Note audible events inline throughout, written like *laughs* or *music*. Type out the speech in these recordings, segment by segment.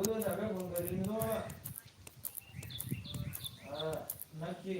பொதுவாக உங்களினோ நக்கி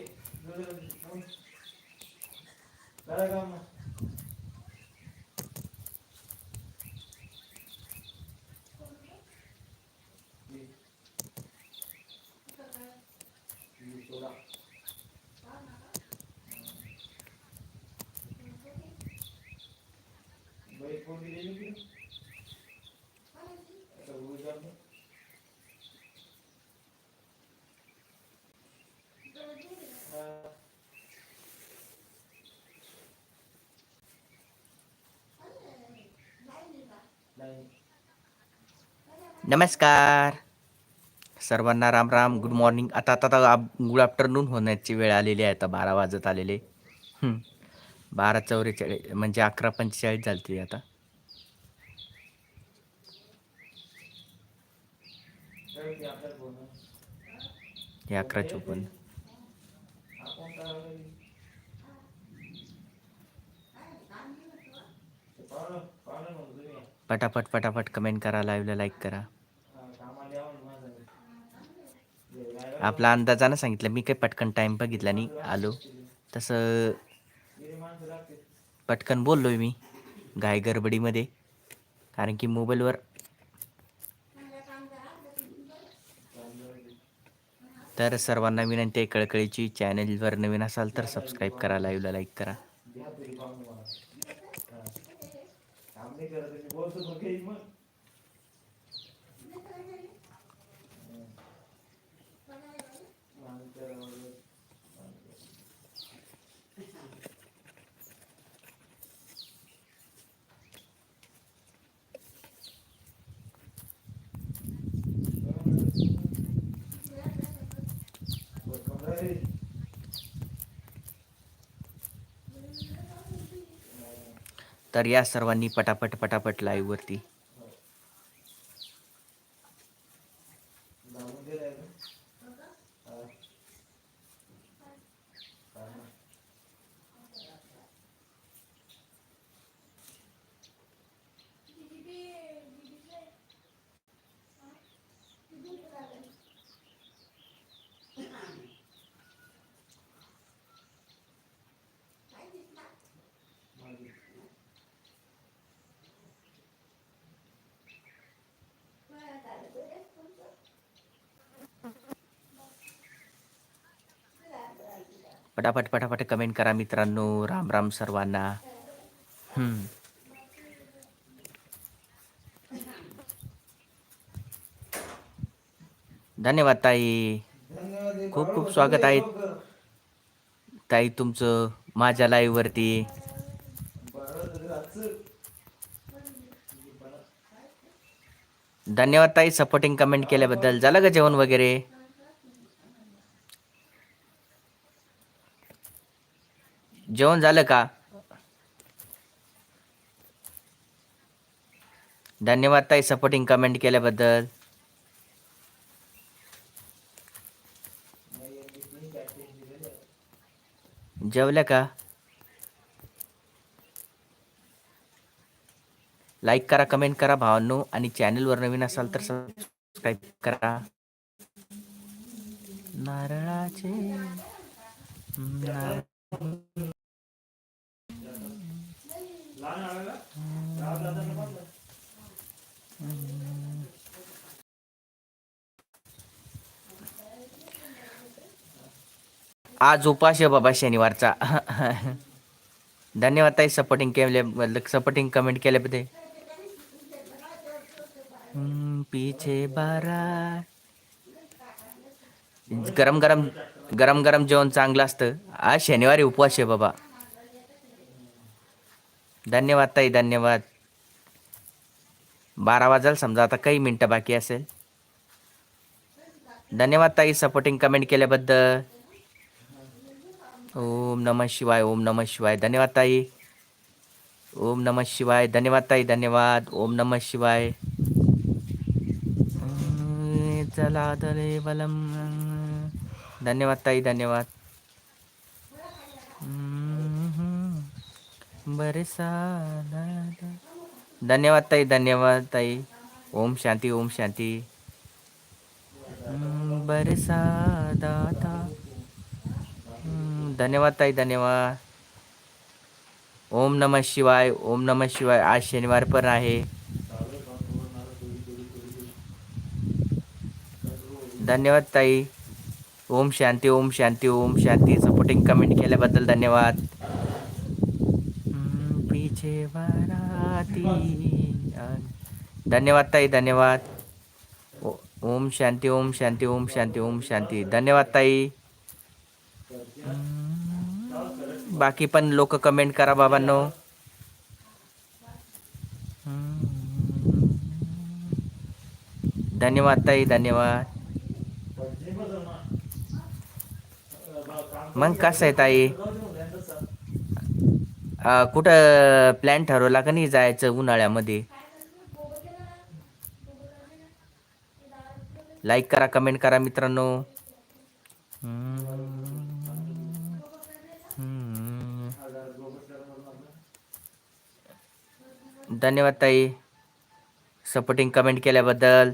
नमस्कार. सर्वांना राम राम. गुड मॉर्निंग आता आता आता गुड आफ्टरनून होण्याची वेळ आलेली आहे. आता बारा वाजत आलेले. बारा चौवेचाळीस म्हणजे अकरा पंचेचाळीस झालती आता. हे अकरा चोपन्न. पटापट पटापट कमेंट करा. लाईव्हला लाईक करा हा, कामाला यावं ना माझं जे राहायला आपला अंदाजानं सांगितलं. मी काही पटकन टाईम बघितला नाही. आलो. तसं पटकन बोललो आहे पटकन मी. घाय गडबडीमध्ये. कारण की मोबाईलवर तर सर्वांना विनंती आहे कळकळीची चॅनेलवर नवीन असाल तर सबस्क्राईब करा लाईव्हला लाईक करा. बोलतो तर या सर्वांनी पटापट पटापट लाईव्हवरती पटापट पटापट कमेंट करा मित्रांनो. राम राम सर्वांना. धन्यवाद ताई. खूप खूप स्वागत आहे. ताई तुमचं माझ्या लाईव्हवरती धन्यवाद ताई सपोर्टिंग कमेंट केल्याबद्दल. झालं का जेवण वगैरे? जेवण झालं का? धन्यवाद ताई सपोर्टिंग कमेंट केल्याबद्दल. जेवल्या का? लाईक करा कमेंट करा भावांनो. आणि चॅनलवर नवीन असाल तर सबस्क्राईब करा. नारळाचे आज उपास आहे बाबा शनिवारचा. धन्यवाद ताई सपोर्टिंग केले सपोर्टिंग कमेंट केल्याबद्दल पीछे बारा गरम गरम गरम गरम जेवण चांगलं असतं. आज शनिवारी उपवास आहे बाबा. धन्यवाद ताई धन्यवाद. बारा वाजाल समजा आता काही मिनटं बाकी असेल. धन्यवाद ताई सपोर्टिंग कमेंट केल्याबद्दल. ओम नमः शिवाय ओम नमः शिवाय. धन्यवाद ताई. ओम नमः शिवाय धन्यवाद ताई धन्यवाद. ओम नमः शिवाय. चला बलम. धन्यवाद ताई धन्यवाद. बरेसा धन्यवाद ताई धन्यवाद ताई. ओम शांती ओम शांती. बरेसा दाता धन्यवाद ताई धन्यवाद. ओम नम शिवाय ओम नम शिवाय. आज शनिवार पण आहे. धन्यवाद ताई. ओम शांती ओम शांती ओम शांती. सपोर्टिंग कमेंट केल्याबद्दल धन्यवाद. म्हणजे हम्म, धन्यवाद ताई धन्यवाद. ओ- ओम शांती ओम शांती ओम शांती ओम शांती. धन्यवाद ताई. बाकी पण लोक कमेंट करा बाबांनो. धन्यवाद ताई धन्यवाद. मग कसं आहे ताई? अं, कुठं प्लॅन ठरवला का नाही जायचं उन्हाळ्यामध्ये? लाईक करा कमेंट करा मित्रांनो. हम्म. हम्म. धन्यवाद ताई. सपोर्टिंग कमेंट केल्याबद्दल.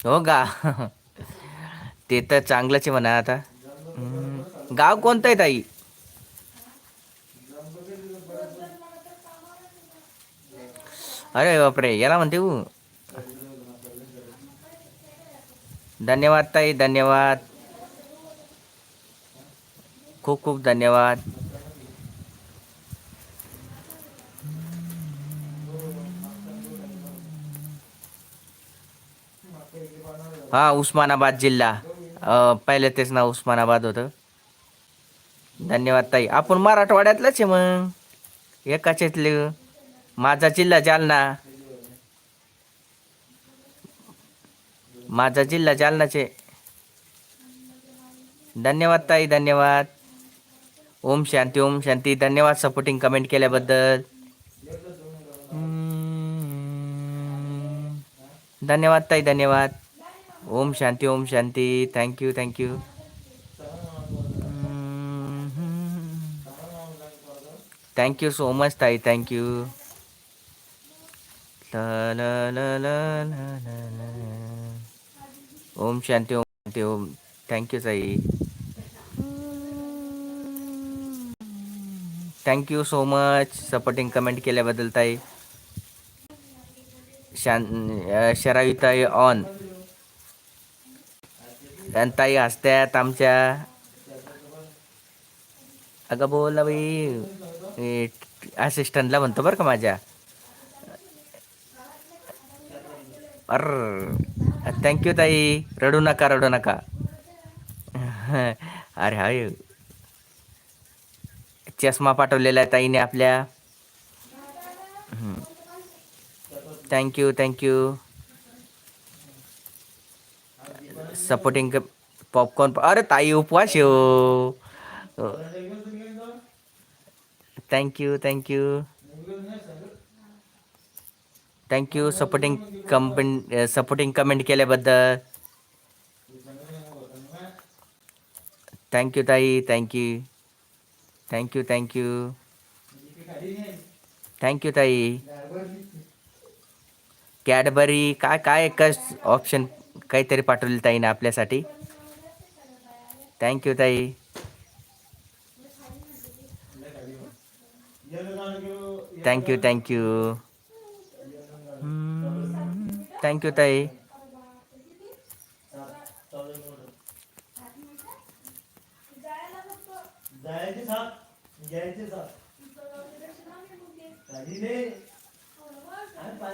हो का? ते तर चांगलंच आहे म्हणा आता. गाव कोणतं आहे ताई? अरे बापरे याला म्हणते ऊ. धन्यवाद ताई धन्यवाद. खूप खूप धन्यवाद. हा उस्मानाबाद जिल्हा. पहिलं तेच नाव उस्मानाबाद होतं. धन्यवाद ताई. आपण मराठवाड्यातलंच आहे मग. एकाच्यातले माझा जिल्हा जालना. माझा जिल्हा जालनाचे. धन्यवाद ताई धन्यवाद. ओम शांती ओम शांती. धन्यवाद सपोर्टिंग कमेंट केल्याबद्दल. धन्यवाद ताई धन्यवाद. Om Shanti Om Shanti. Thank you thank you thank you so much ताई. थँक्यू ओम शांती ओम शांती. ओम. थँक्यू ताई. Thank you so much supporting comment केल्याबद्दल ताई. शां शरायुताई ताई ऑन आणि ताई हसत्यात आमच्या अगं बोल ना बाई असिस्टंटला म्हणतो बरं का माझ्या अर थँक्यू ताई रडू नका रडू नका अरे हाय चष्मा पाठवलेला आहे ताईने आपल्या थँक्यू थँक्यू सपोर्टिंग पॉपकॉर्न अरे ताई उपवास हो thank you thank you thank you supporting company supporting comment केल्याबद्दल थँक्यू ताई thank you thank you thank you thank you ताई कॅडबरी काय काय एकच ऑप्शन काहीतरी पाठवले ताईनं आपल्यासाठी. थँक्यू ताई. थँक्यू थँक्यू थँक्यू ताई.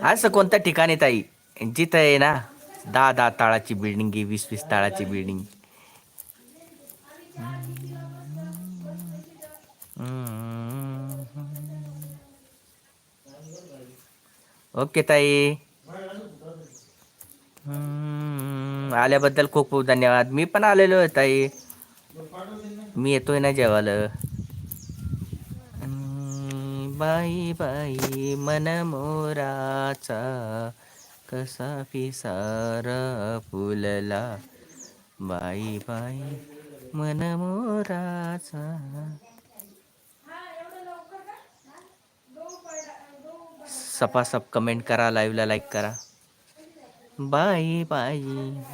असं कोणत्या ठिकाणी ताई? जिथं आहे ना दहा दहा ताळाची बिल्डिंग आहे वीस वीस ताळाची बिल्डिंग ओके ताई. आल्याबद्दल खूप खूप धन्यवाद. मी पण आलेलो आहे ताई. मी येतोय ना जेवायला. बाई बाई मन मोराचा कसा पिसारा फुलला. बाई बाई मन मोराचा. सपासप कमेंट करा लाईव्हला लाईक करा. बाई बाई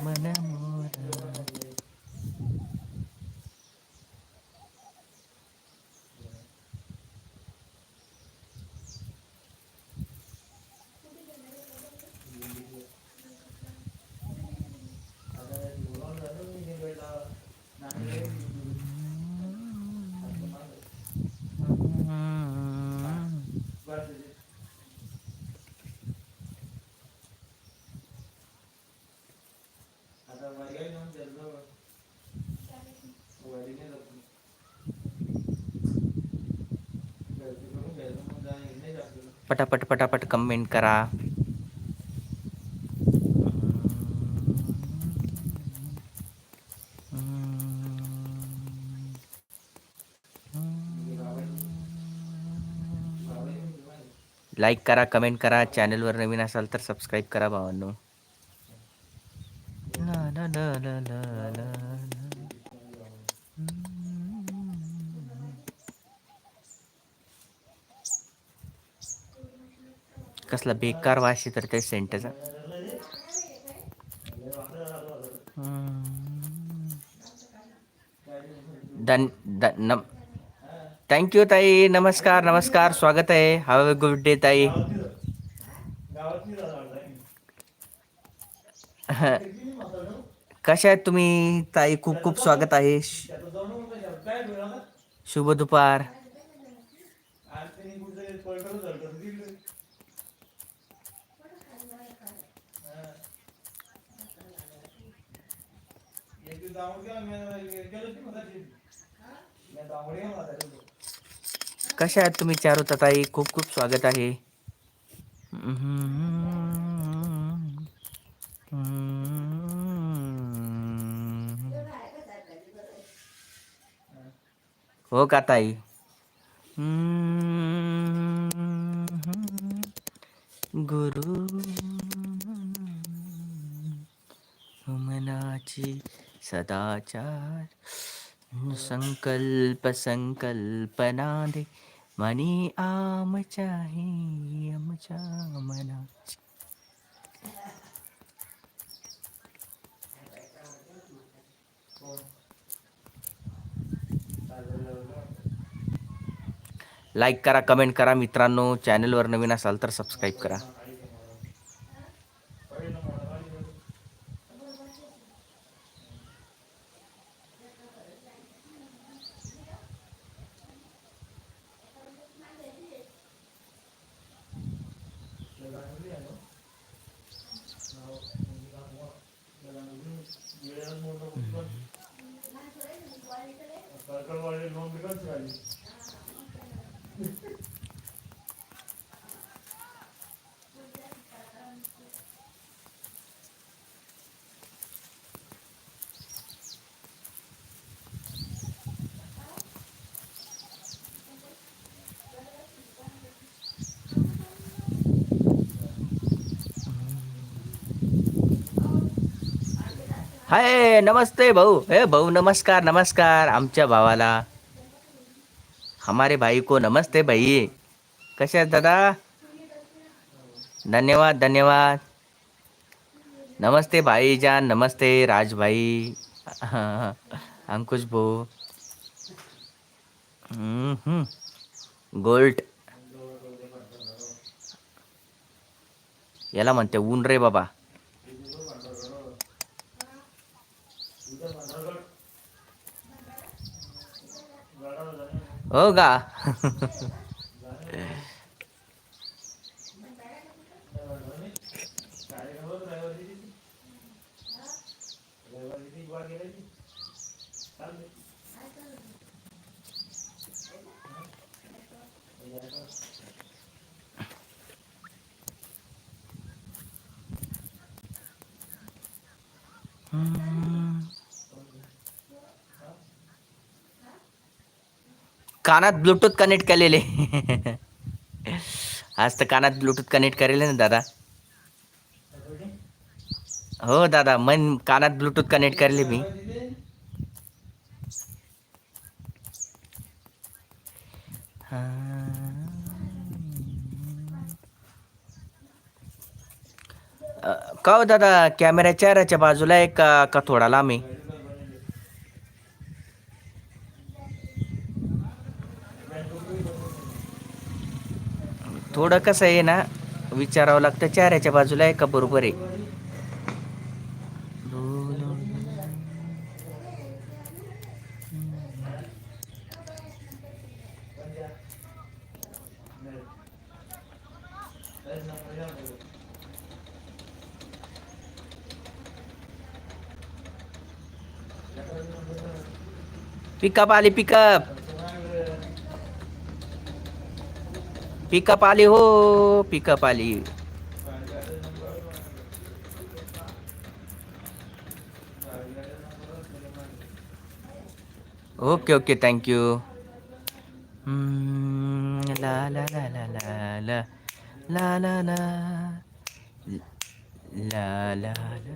मन मोरा आता बोलावून झालं मी हे बैला नाही बस आता वर्गात येऊन चाललो वडीने जातो गर्दी करून घ्यायचं मग जा नाही जातो पटापट पटापट कमेंट करा. लाईक करा कमेंट करा. चॅनलवर नवीन असाल तर सबस्क्राईब करा भावांनो ला ला ला ला ला ला ला. कसला बेकार वास तर त्या सेंटचा धन धन नम थँक्यू ताई नमस्कार नमस्कार स्वागत आहे. हॅव अ गुड डे ताई. *laughs* कशा आहेत तुम्ही ताई? खूप खूप स्वागत आहे. शुभ दुपार आज त्यांनी कुठं पळकरच झालं तर दिलं. हा. एक दिवस दामोड गेला, मी गेलोच नाही मगाशी. मी दामोड गेला म्हाताऱ्याला. कशा आहेत तुम्ही चारुता ताई खूप खूप स्वागत आहे. हो का ताई? गुरु मनाची सदाचार। संकल्प संकल्पना दे मनी आमच्या ही आमच्या मनाची लाईक करा कमेंट करा मित्रांनो. चॅनलवर नवीन असाल तर सबस्क्राईब करा. हाय नमस्ते भाऊ. हे भाऊ नमस्कार नमस्कार. आमच्या भावाला. हमारे भाई को नमस्ते भाई. कसे आहेत दादा? धन्यवाद धन्यवाद. नमस्ते भाई जान नमस्ते राज भाई *laughs* अंकुश भाऊ. गोल्ड याला म्हणते ऊन रे बाबा. हो का? कानात ब्लूटूथ कनेक्ट केलेले. आज तर कानात ब्लूटूथ कनेक्ट केलेले ना दादा. हो दादा मन कानात ब्लूटूथ कनेक्ट केले मी. का हो दादा कॅमेऱ्याच्या बाजूला एक का थोडाला लांब थोडं कसं आहे ना विचारावं लागतं चेहऱ्याच्या बाजूला आहे का बरोबर आहे. पिकअप आली पिकअप पिकअप आली हो पिकअप आली ओके ओके थँक्यू ला ला ला ला ला ला ला ला ला ला ला ला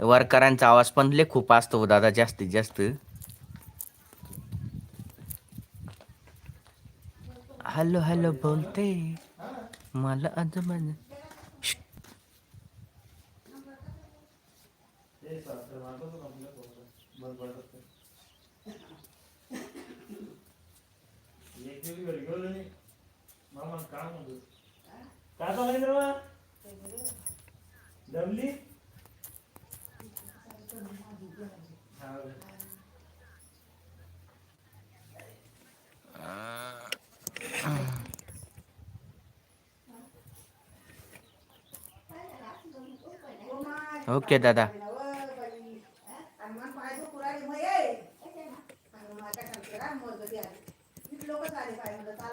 वर्करांचा आवाज पण लय खूप असतो हो दादा जास्तीत जास्त. हॅलो हॅलो बोलते. मला अजून ते सासरे मागवतो ना ओके दादा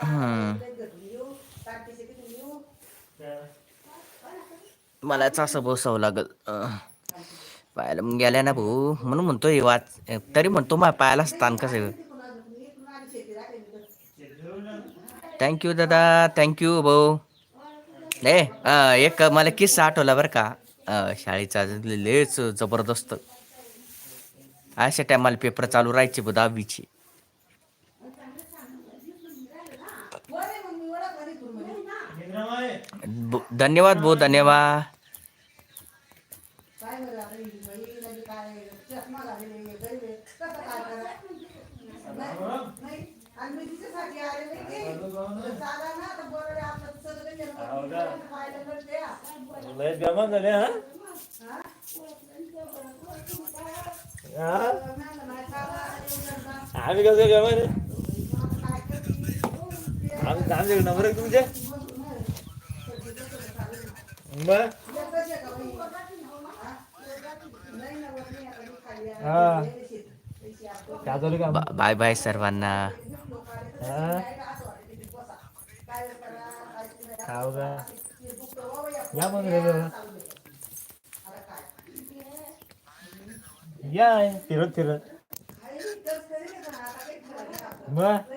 ah. मला चासा बसावं लागल. अं. पायाला मग गेल्या ना भाऊ. म्हणून म्हणतो हे वाच. तरी म्हणतो मा पायाला स्थान कसं थँक्यू दादा. थँक्यू भाऊ. ए एक मला किस्सा आठवला बरं का. शाळेचा लेच जबरदस्त. अशा टायमाला पेपर चालू राहायचे बघ दहावीचे. धन्यवाद भाऊ धन्यवाद राम. हो का? लय बेमान झाले हा हा? आम्ही कसं बेमान आम्ही आमच्याकडे नंबर आहे तुमचे मग हा काय चालू का बा- बाय बाय सर्वांना हा? हाव का या मग रे या फिरत फिरत मग